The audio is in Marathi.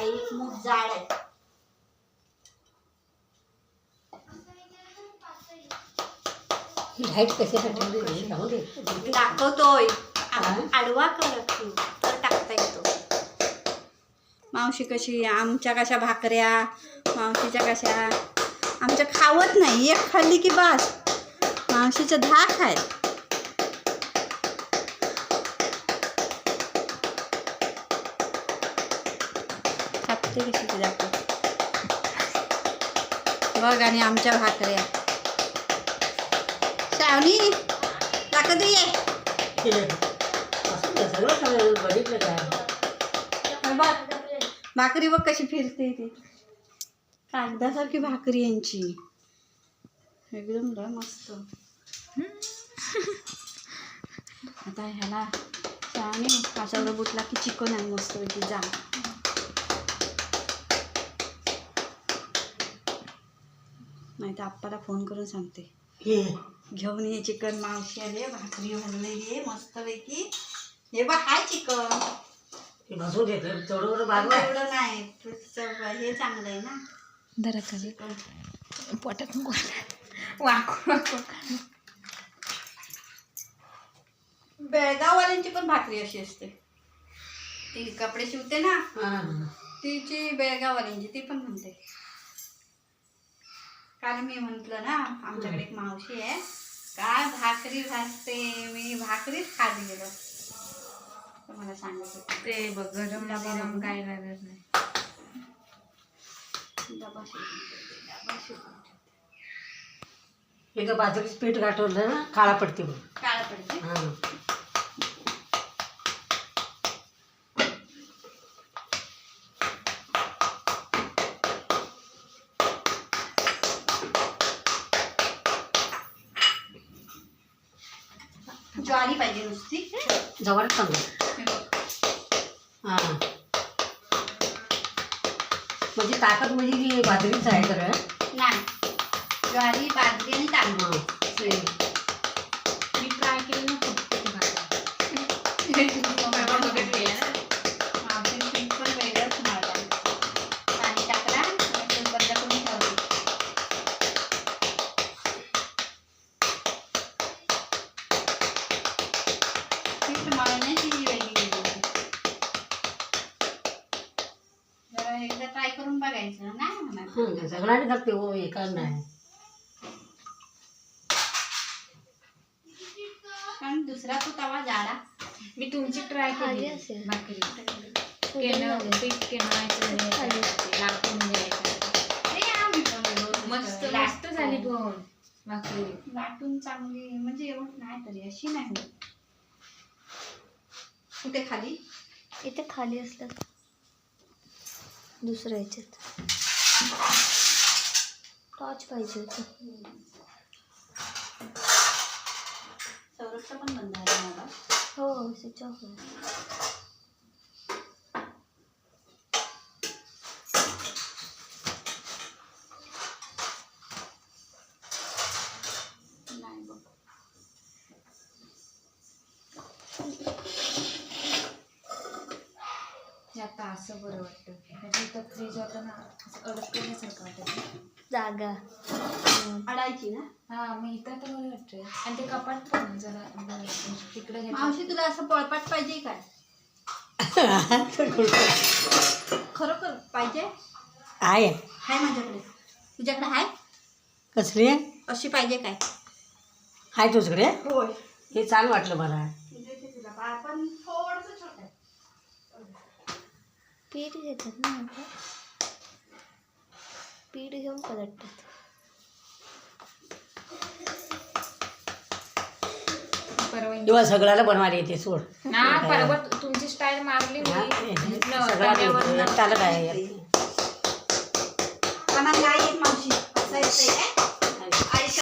एक मूठ जाड आहे. लाइट कशासाठी. दाखवतोय? आडवा कर तू. तर टाकता येतो. मावशी कशी आमच्या कशा भाकऱ्या? मावशीच्या कशा? आमच्या खावत नाही. एक खाल्ली की बस. मावशीच्या दहा खाय खाते कशी ती दाखव. बघ आणि आमच्या भाकऱ्या. श्रावणी दाखव दे ये. काय भाकरी बघ कशी फिरते ती. कागदासारखी भाकरी यांची. एकदम लय मस्त. आता ह्याला आणि अशा बुटला की चिकन आहे मस्त जा. नाही तर आप्पाला फोन करून सांगते. हे. घेऊन ये चिकन मावशी आले भाकरी भरलेली आहे मस्तपैकी. हे बघ हाय चिकन. ते भाजून घेतलं तेवढं बरं पण बाजूला एवढं नाही तुझं हे चांगलं आहे ना. कधी पोटात वाकू वाकू बेळगाववाल्यांची पण भाकरी अशी असते. ती कपडे शिवते ना. हां. तिची बेळगाववाल्यांची ती पण म्हणते. काल मी म्हंटल ना आमच्याकडे एक मावशी आहे. काय भाकरी भाजते मी भाकरीच खात गेलो. तर मला सांगत होती. ते बघ गरम गरम काय लागत नाही. डबा डबा. एका बाजरीचं पीठ गाठवलं ना काळा पडते बघ काळं पडते? हां. ज्वारी पाहिजे नुसती. जवळ चांगलं हे म्हणजे ताकद म्हणजे बाजरीच आहे खरं. नाही. ज्वारी बाजरी आणि तांदूळ. मी ट्राय केली ना मळण्याची ही वेगळी. जरा एकदा ट्राय करून बघायचं नाही म्हणा हं, सगळ्यांनी करते हो एका नाही. कारण दुसरा तो तवा जाडा मी तुमची ट्राय केली. भाकरी केलं पीठ केलं लाटून द्यायचं ते आम्ही पण व्यवस्थित मस्त लाट- मस्त झाली पण भाकरी लाटून चांगली म्हणजे एवढं नाही तरी अशी नाही. कुठे खाली? इथे खाली असलं दुसऱ्या ह्याच्यात टॉर्च पाहिजे होतं. सौरभचा पण बंद आहे मला हो स्विच ऑफ आहे नाही बघ हे आता असं बरं वाटतं. म्हणजे इथं फ्रीज होतं ना असं अडकल्यासारखं वाटतं. जागा. अडायची ना? हा मग इथं तर बरं वाटतंय आणि ते कपाट पण जरा बरं वाटतं. तिकडे घेतलं. मावशी तुला असं पळपाट पाहिजे काय? खरोखर पाहिजे? आहे. हाय माझ्याकडे. तुझ्याकडे हाय? कसली? आहे अशी पाहिजे काय? आहे तुझकडे होय. हे छान वाटलं मला. तुला पण आहे पीठ घेतात ना आता पीठ घेऊन पलटतात. सगळ्याला बनवायला येते सोड. तुमची स्टाईल मारली मी न, पण नाही येत मावशी. असं येते